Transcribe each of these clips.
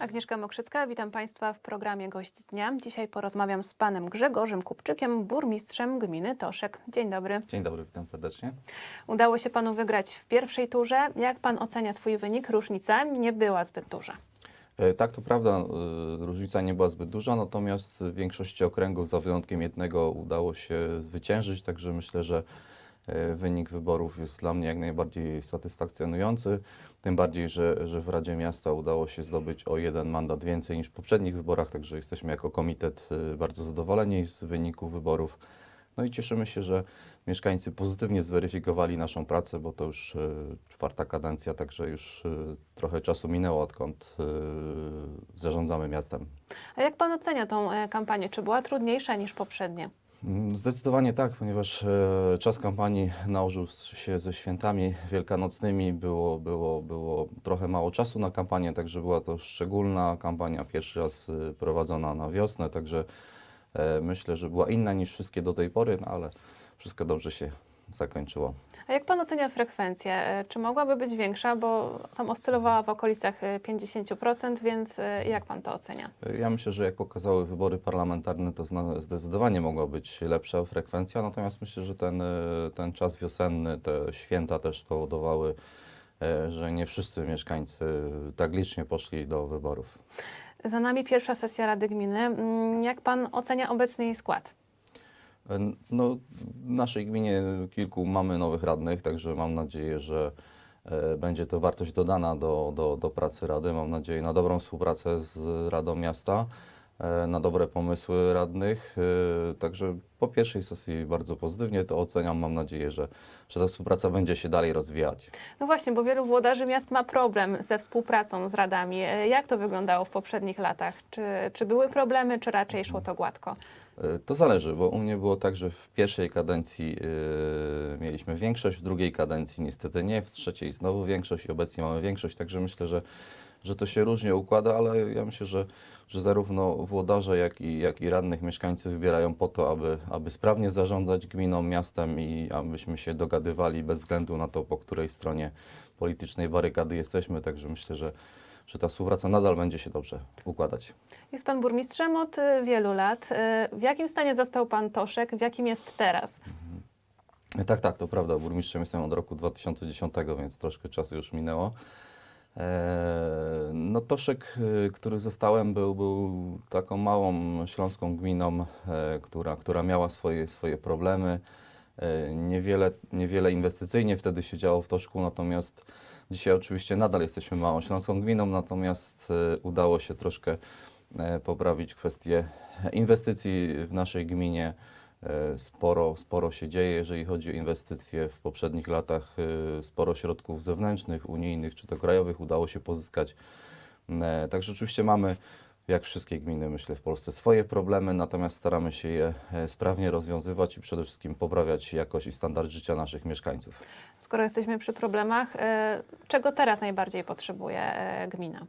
Agnieszka Mokrzycka, witam Państwa w programie Gość Dnia. Dzisiaj porozmawiam z panem Grzegorzem Kupczykiem, burmistrzem gminy Toszek. Dzień dobry. Dzień dobry, witam serdecznie. Udało się panu wygrać w pierwszej turze. Jak pan ocenia swój wynik? Różnica nie była zbyt duża. E, Tak, to prawda, e, różnica nie była zbyt duża, natomiast w większości okręgów, za wyjątkiem jednego, udało się zwyciężyć, także myślę, że wynik wyborów jest dla mnie jak najbardziej satysfakcjonujący. Tym bardziej, że, że w Radzie Miasta udało się zdobyć o jeden mandat więcej niż w poprzednich wyborach, także jesteśmy jako komitet e, bardzo zadowoleni z wyników wyborów. No i cieszymy się, że mieszkańcy pozytywnie zweryfikowali naszą pracę, bo to już e, czwarta kadencja, także już e, trochę czasu minęło, odkąd e, zarządzamy miastem. A jak pan ocenia tą e, kampanię? Czy była trudniejsza niż poprzednie? Mm, Zdecydowanie tak, ponieważ e, czas kampanii nałożył się ze świętami wielkanocnymi, było, było, było trochę mało czasu na kampanię, także była to szczególna kampania, pierwszy raz e, prowadzona na wiosnę, także e, myślę, że była inna niż wszystkie do tej pory, no ale wszystko dobrze się zakończyło. A jak pan ocenia frekwencję? E, Czy mogłaby być większa? Bo tam oscylowała w okolicach e, 50%, więc e, jak pan to ocenia? Ja myślę, że jak pokazały wybory parlamentarne, to zdecydowanie mogła być lepsza frekwencja, natomiast myślę, że ten, e, ten czas wiosenny, te święta też spowodowały, e, że nie wszyscy mieszkańcy tak licznie poszli do wyborów. Za nami pierwsza sesja Rady Gminy. Mm, Jak pan ocenia obecny jej skład? No, w naszej gminie kilku mamy nowych radnych, także mam nadzieję, że e, będzie to wartość dodana do, do, do pracy Rady. Mam nadzieję na dobrą współpracę z Radą Miasta, e, na dobre pomysły radnych. e, Także po pierwszej sesji bardzo pozytywnie to oceniam. Mam nadzieję, że, że ta współpraca będzie się dalej rozwijać. No właśnie, bo wielu włodarzy miast ma problem ze współpracą z radami. Jak to wyglądało w poprzednich latach? Czy, czy były problemy, czy raczej szło to gładko? E, To zależy, bo u mnie było tak, że w pierwszej kadencji e, mieliśmy większość, w drugiej kadencji niestety nie, w trzeciej znowu większość i obecnie mamy większość, także myślę, że, że to się różnie układa, ale ja myślę, że, że zarówno włodarze, jak i, jak i radnych mieszkańcy wybierają po to, aby, aby sprawnie zarządzać gminą, miastem i abyśmy się dogadywali bez względu na to, po której stronie politycznej barykady jesteśmy, także myślę, że, że ta współpraca nadal będzie się dobrze układać. Jest pan burmistrzem od y, wielu lat. Y, W jakim stanie zastał pan Toszek? W jakim jest teraz? Tak, tak, to prawda. Burmistrzem jestem od roku 2010, więc troszkę czasu już minęło. Eee, No Toszek, y, który zostałem, był, był taką małą śląską gminą, e, która, która miała swoje, swoje problemy. E, Niewiele, niewiele inwestycyjnie wtedy się działo w Toszku, natomiast dzisiaj oczywiście nadal jesteśmy małą śląską gminą, natomiast e, udało się troszkę e, poprawić kwestię inwestycji w naszej gminie. E, Sporo, sporo się dzieje, jeżeli chodzi o inwestycje. W poprzednich latach sporo środków zewnętrznych, unijnych czy to krajowych udało się pozyskać. Także oczywiście mamy, jak wszystkie gminy, myślę, w Polsce swoje problemy, natomiast staramy się je e, sprawnie rozwiązywać i przede wszystkim poprawiać jakość i standard życia naszych mieszkańców. Skoro jesteśmy przy problemach, y, czego teraz najbardziej potrzebuje y, gmina?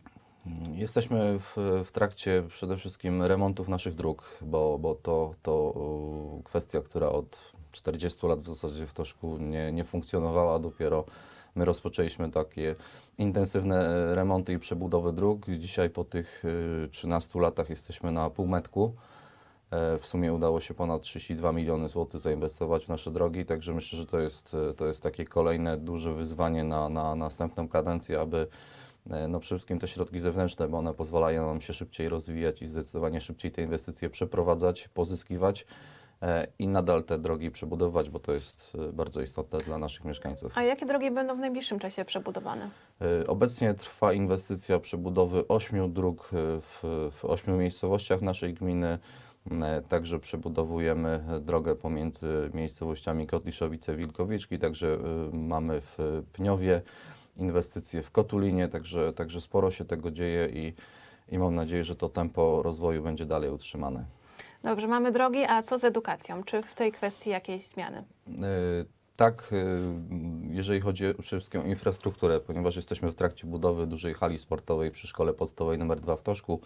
Jesteśmy w, w trakcie przede wszystkim remontów naszych dróg, bo, bo to, to kwestia, która od 40 lat w zasadzie w Toszku nie, nie funkcjonowała. Dopiero my rozpoczęliśmy takie intensywne e, remonty i przebudowy dróg. Dzisiaj po tych e, 13 latach jesteśmy na półmetku. E, W sumie udało się ponad 32 miliony złotych zainwestować w nasze drogi, także myślę, że to jest, e, to jest takie kolejne duże wyzwanie na, na następną kadencję, aby e, no przede wszystkim te środki zewnętrzne, bo one pozwalają nam się szybciej rozwijać i zdecydowanie szybciej te inwestycje przeprowadzać, pozyskiwać e, i nadal te drogi przebudowywać, bo to jest e, bardzo istotne dla naszych mieszkańców. A jakie drogi będą w najbliższym czasie przebudowane? E, Obecnie trwa inwestycja przebudowy ośmiu dróg e, w, w ośmiu miejscowościach naszej gminy. Także przebudowujemy drogę pomiędzy miejscowościami Kotliszowice, Wilkowiczki, także mamy w Pniowie inwestycje w Kotulinie, także, także sporo się tego dzieje i, i mam nadzieję, że to tempo rozwoju będzie dalej utrzymane. Dobrze, mamy drogi, a co z edukacją? Czy w tej kwestii jakieś zmiany? E, Tak, e, jeżeli chodzi przede wszystkim o infrastrukturę, ponieważ jesteśmy w trakcie budowy dużej hali sportowej przy szkole podstawowej nr 2 w Toszku.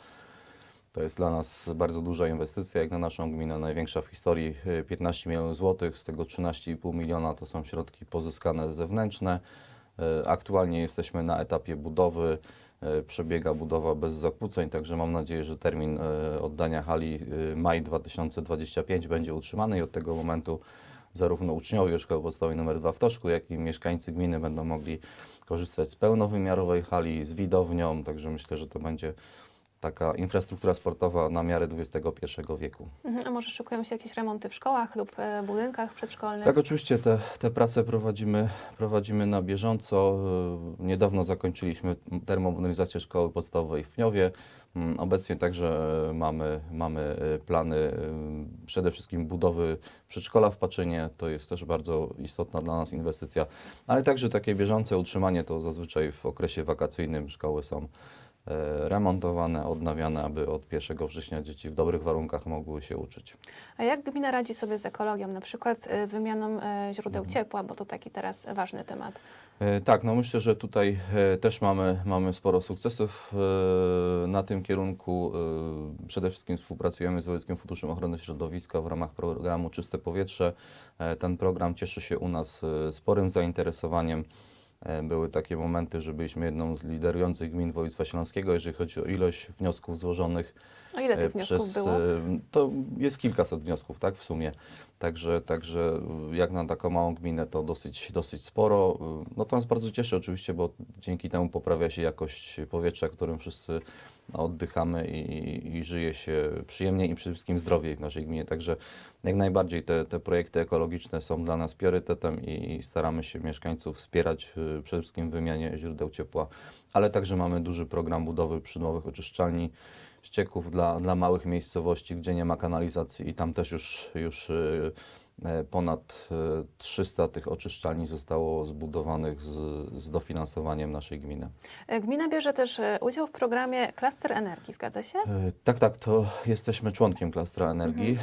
To jest dla nas bardzo duża inwestycja, jak na naszą gminę, największa w historii, e, 15 milionów złotych, z tego 13,5 miliona to są środki pozyskane zewnętrzne. E, Aktualnie jesteśmy na etapie budowy. E, przebiega budowa bez zakłóceń, także mam nadzieję, że termin e, oddania hali e, maj 2025 będzie utrzymany i od tego momentu zarówno uczniowie Szkoły Podstawowej nr 2 w Toszku, jak i mieszkańcy gminy będą mogli korzystać z pełnowymiarowej hali, z widownią, także myślę, że to będzie taka infrastruktura sportowa na miarę XXI wieku. Mhm. A może szykują się jakieś remonty w szkołach lub e, budynkach przedszkolnych? Tak, oczywiście te, te prace prowadzimy, prowadzimy na bieżąco. E, Niedawno zakończyliśmy termomodernizację szkoły podstawowej w Pniowie. Mm, Obecnie także mamy, mamy e, plany przede wszystkim budowy przedszkola w Paczynie. To jest też bardzo istotna dla nas inwestycja, ale także takie bieżące utrzymanie to zazwyczaj w okresie wakacyjnym szkoły są remontowane, odnawiane, aby od 1 września dzieci w dobrych warunkach mogły się uczyć. A jak gmina radzi sobie z ekologią, na przykład e, z wymianą e, źródeł Mhm. ciepła, bo to taki teraz ważny temat. E, Tak, no myślę, że tutaj e, też mamy, mamy sporo sukcesów e, na tym kierunku. E, Przede wszystkim współpracujemy z Wojewódzkim Funduszem Ochrony Środowiska w ramach programu Czyste Powietrze. E, Ten program cieszy się u nas e, sporym zainteresowaniem. E, Były takie momenty, że byliśmy jedną z liderujących gmin województwa śląskiego, jeżeli chodzi o ilość wniosków złożonych A ile E, tych wniosków było? e, To jest kilkaset wniosków, tak, w sumie. Także, także e, jak na taką małą gminę to dosyć, dosyć sporo. E, No to nas bardzo cieszy oczywiście, bo dzięki temu poprawia się jakość powietrza, którym wszyscy oddychamy i, i żyje się przyjemniej i przede wszystkim zdrowiej w naszej gminie. Także jak najbardziej te, te projekty ekologiczne są dla nas priorytetem i staramy się mieszkańców wspierać przede wszystkim w wymianie źródeł ciepła, ale także mamy duży program budowy przydomowych oczyszczalni ścieków dla, dla małych miejscowości, gdzie nie ma kanalizacji i tam też już, już y, e, ponad e, 300 tych oczyszczalni zostało zbudowanych z, z dofinansowaniem naszej gminy. E, Gmina bierze też e, udział w programie Klaster Energii, zgadza się? E, Tak, tak, to jesteśmy członkiem klastra energii e,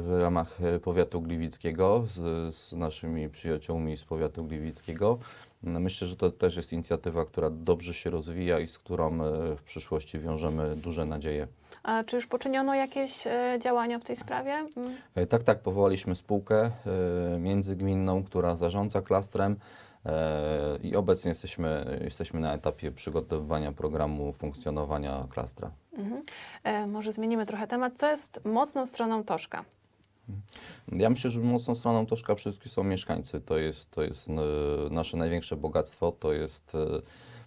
w ramach e, powiatu gliwickiego z, z naszymi przyjaciółmi z powiatu gliwickiego. No, Myślę, że to też jest inicjatywa, która dobrze się rozwija i z którą e, w przyszłości wiążemy duże nadzieje. A czy już poczyniono jakieś e, działania w tej sprawie? Mm. E, Tak, tak, powołaliśmy spółkę międzygminną, która zarządza klastrem i obecnie jesteśmy, jesteśmy na etapie przygotowywania programu funkcjonowania klastra. Mhm. E, może zmienimy trochę temat. Co jest mocną stroną Toszka? Ja myślę, że mocną stroną Toszka przede wszystkim są mieszkańcy. To jest, to jest e, nasze największe bogactwo. To jest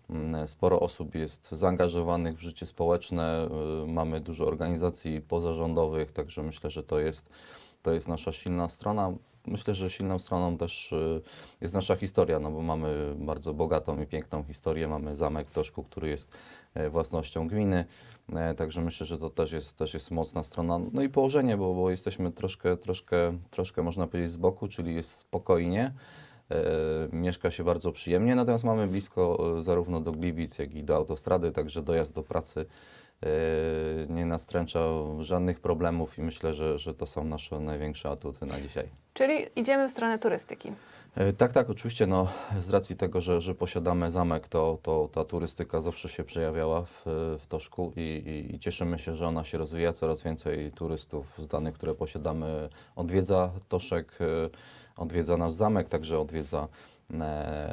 e, sporo osób jest zaangażowanych w życie społeczne. e, Mamy dużo organizacji pozarządowych, także myślę, że to jest, to jest nasza silna strona. Myślę, że silną stroną też jest nasza historia, no bo mamy bardzo bogatą i piękną historię. Mamy zamek w Toszku, który jest własnością gminy. E, Także myślę, że to też jest, też jest mocna strona. No i położenie, bo, bo jesteśmy troszkę, troszkę, troszkę, można powiedzieć, z boku, czyli jest spokojnie. E, mieszka się bardzo przyjemnie, natomiast mamy blisko e, zarówno do Gliwic, jak i do autostrady, także dojazd do pracy nie nastręcza żadnych problemów i myślę, że, że to są nasze największe atuty na dzisiaj. Czyli idziemy w stronę turystyki. E, Tak, tak, oczywiście. No, z racji tego, że, że posiadamy zamek, to, to ta turystyka zawsze się przejawiała w, w Toszku i, i, i cieszymy się, że ona się rozwija. Coraz więcej turystów z danych, które posiadamy, odwiedza Toszek, e, odwiedza nasz zamek, także odwiedza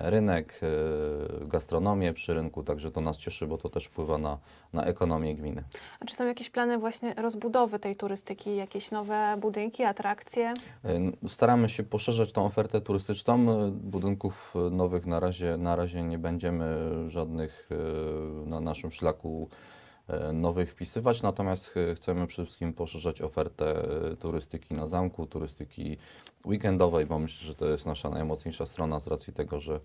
rynek, e, gastronomię przy rynku, także to nas cieszy, bo to też wpływa na, na ekonomię gminy. A czy są jakieś plany właśnie rozbudowy tej turystyki, jakieś nowe budynki, atrakcje? E, Staramy się poszerzać tą ofertę turystyczną. E, Budynków e, nowych na razie, na razie nie będziemy żadnych e, na naszym szlaku e, nowych wpisywać, natomiast e, chcemy przede wszystkim poszerzać ofertę e, turystyki na zamku, turystyki weekendowej, bo myślę, że to jest nasza najmocniejsza strona z racji tego, że,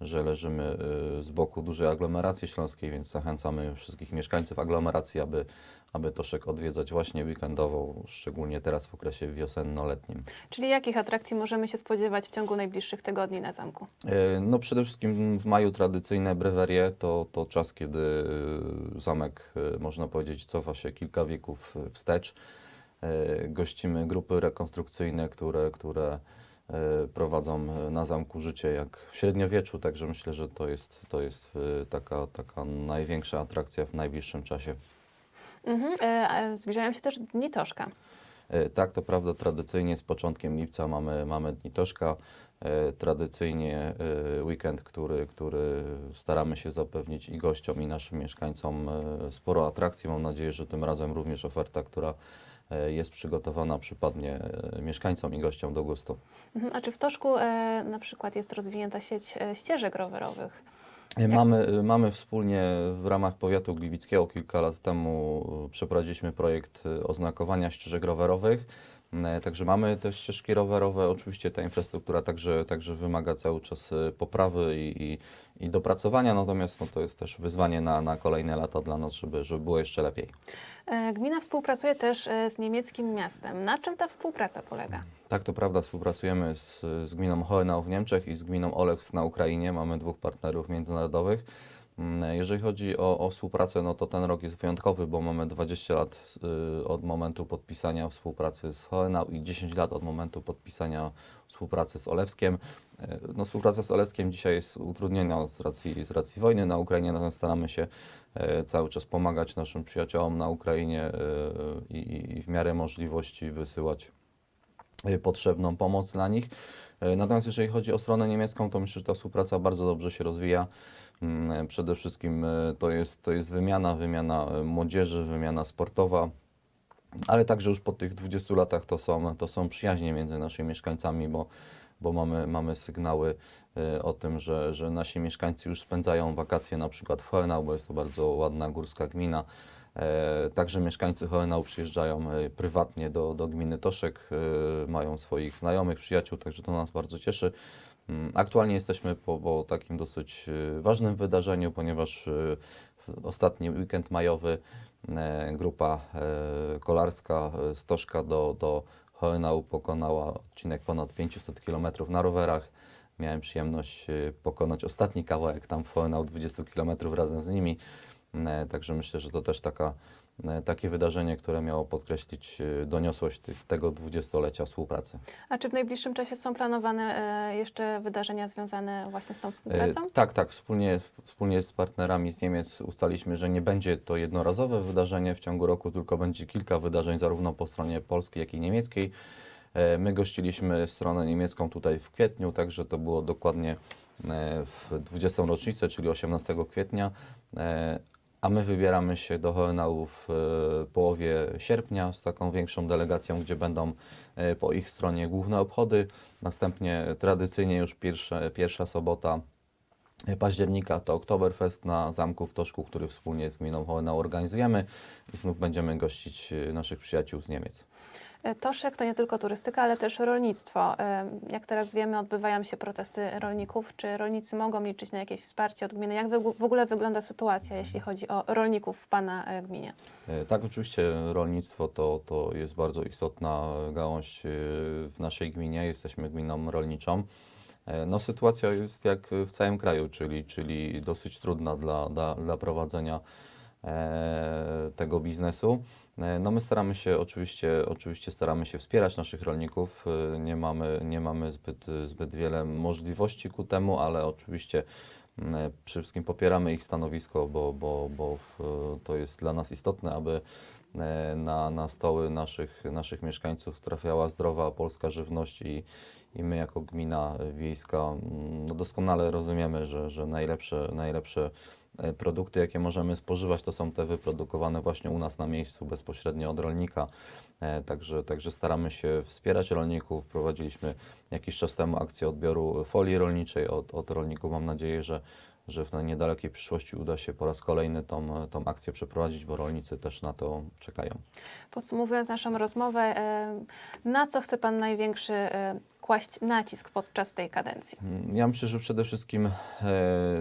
że leżymy e, z boku dużej aglomeracji śląskiej, więc zachęcamy wszystkich mieszkańców aglomeracji, aby, aby Toszek odwiedzać właśnie weekendową, szczególnie teraz w okresie wiosenno-letnim. Czyli jakich atrakcji możemy się spodziewać w ciągu najbliższych tygodni na zamku? E, No przede wszystkim w maju tradycyjne brewerie to, to czas, kiedy e, zamek, można powiedzieć, cofa się kilka wieków wstecz. Gościmy grupy rekonstrukcyjne, które, które prowadzą e, na zamku życie jak w średniowieczu, także myślę, że to jest, to jest e, taka, taka największa atrakcja w najbliższym czasie. Mhm. E, Zbliżają się też Dni Toszka. E, Tak, to prawda, tradycyjnie z początkiem lipca mamy, mamy Dni Toszka. e, tradycyjnie e, weekend, który, który staramy się zapewnić i gościom, i naszym mieszkańcom e, sporo atrakcji. Mam nadzieję, że tym razem również oferta, która jest przygotowana, przypadnie e, mieszkańcom i gościom do gustu. Mhm. A czy w Toszku e, na przykład jest rozwinięta sieć e, ścieżek rowerowych? E, Mamy, mamy wspólnie w ramach powiatu gliwickiego kilka lat temu e, przeprowadziliśmy projekt e, oznakowania ścieżek rowerowych. E, Także mamy te ścieżki rowerowe. Oczywiście ta infrastruktura także, także wymaga cały czas e, poprawy i, i, i dopracowania, natomiast no, to jest też wyzwanie na, na kolejne lata dla nas, żeby, żeby było jeszcze lepiej. E, Gmina współpracuje też z niemieckim miastem. Na czym ta współpraca polega? Tak, to prawda, współpracujemy z, z gminą Hohenau w Niemczech i z gminą Olews na Ukrainie. Mamy dwóch partnerów międzynarodowych. Mm, Jeżeli chodzi o, o współpracę, no to ten rok jest wyjątkowy, bo mamy 20 lat y, od momentu podpisania współpracy z Hohenau i 10 lat od momentu podpisania współpracy z Olewskiem. Y, No, współpraca z Olewskiem dzisiaj jest utrudniona z racji, z racji wojny na Ukrainie, natomiast staramy się e, cały czas pomagać naszym przyjaciołom na Ukrainie e, i, w miarę możliwości wysyłać potrzebną pomoc dla nich. Natomiast jeżeli chodzi o stronę niemiecką, to myślę, że ta współpraca bardzo dobrze się rozwija. Mm, e, Przede wszystkim e, to jest, to jest wymiana, wymiana e, młodzieży, wymiana sportowa, ale także już po tych 20 latach to są, to są przyjaźnie między naszymi mieszkańcami, bo, bo mamy, mamy sygnały o tym, że, że nasi mieszkańcy już spędzają wakacje na przykład w Hohenau, bo jest to bardzo ładna górska gmina. Także mieszkańcy Hohenau przyjeżdżają prywatnie do, do gminy Toszek, mają swoich znajomych, przyjaciół, także to nas bardzo cieszy. Mm, Aktualnie jesteśmy po, po takim dosyć e, ważnym wydarzeniu, ponieważ e, w ostatni weekend majowy e, grupa kolarska z Toszka do, do Hohenau pokonała odcinek ponad 500 km na rowerach. Miałem przyjemność pokonać ostatni kawałek tam w Hohenau 20 km razem z nimi. E, Także myślę, że to też taka, e, takie wydarzenie, które miało podkreślić e, doniosłość tego dwudziestolecia współpracy. A czy w najbliższym czasie są planowane jeszcze wydarzenia związane właśnie z tą współpracą? Tak, tak. Wspólnie, wspólnie z partnerami z Niemiec ustaliśmy, że nie będzie to jednorazowe wydarzenie w ciągu roku, tylko będzie kilka wydarzeń zarówno po stronie polskiej, jak i niemieckiej. My gościliśmy stronę niemiecką tutaj w kwietniu, także to było dokładnie w 20. rocznicę, czyli 18 kwietnia. E, A my wybieramy się do Hohenau w e, połowie sierpnia z taką większą delegacją, gdzie będą e, po ich stronie główne obchody. Następnie tradycyjnie już pierwsze, pierwsza sobota października to Oktoberfest na Zamku w Toszku, który wspólnie z gminą Hohenau organizujemy i znów będziemy gościć e, naszych przyjaciół z Niemiec. E, Toszek to nie tylko turystyka, ale też rolnictwo. E, Jak teraz wiemy, odbywają się protesty rolników. Czy rolnicy mogą liczyć na jakieś wsparcie od gminy? Jak w ogóle wygląda sytuacja, jeśli chodzi o rolników w Pana e, gminie? Tak, oczywiście rolnictwo to, to jest bardzo istotna gałąź w naszej gminie. Jesteśmy gminą rolniczą. No, sytuacja jest jak w całym kraju, czyli, czyli dosyć trudna dla, dla, dla prowadzenia tego biznesu. E, No my staramy się oczywiście, oczywiście staramy się wspierać naszych rolników. E, Nie mamy, nie mamy zbyt, zbyt wiele możliwości ku temu, ale oczywiście m, e, przede wszystkim popieramy ich stanowisko, bo, bo, bo to jest dla nas istotne, aby e, na, na stoły naszych, naszych mieszkańców trafiała zdrowa polska żywność i, i my jako gmina wiejska mm, no doskonale rozumiemy, że, że najlepsze, najlepsze e, produkty, jakie możemy spożywać, to są te wyprodukowane właśnie u nas na miejscu, bezpośrednio od rolnika. E, Także, także staramy się wspierać rolników. Prowadziliśmy jakiś czas temu akcję odbioru folii rolniczej od, od rolników. Mam nadzieję, że, że w niedalekiej przyszłości uda się po raz kolejny tą, tą akcję przeprowadzić, bo rolnicy też na to czekają. Podsumowując naszą rozmowę, e, na co chce Pan największy e, kłaść nacisk podczas tej kadencji? Ja myślę, że przede wszystkim e,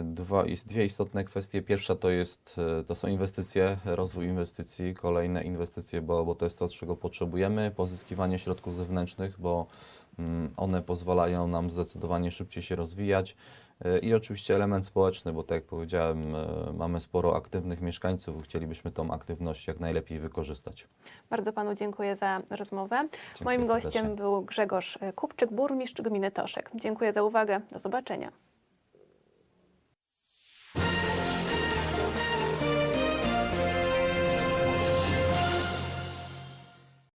dwa, dwie istotne kwestie. Pierwsza to, jest, to są inwestycje, rozwój inwestycji, kolejne inwestycje, bo, bo to jest to, czego potrzebujemy, pozyskiwanie środków zewnętrznych, bo one pozwalają nam zdecydowanie szybciej się rozwijać. E, I oczywiście element społeczny, bo tak jak powiedziałem, e, mamy sporo aktywnych mieszkańców i chcielibyśmy tą aktywność jak najlepiej wykorzystać. Bardzo Panu dziękuję za rozmowę. Dziękuję Moim serdecznie. gościem był Grzegorz Kupczyk, burmistrz gminy Toszek. Dziękuję za uwagę. Do zobaczenia.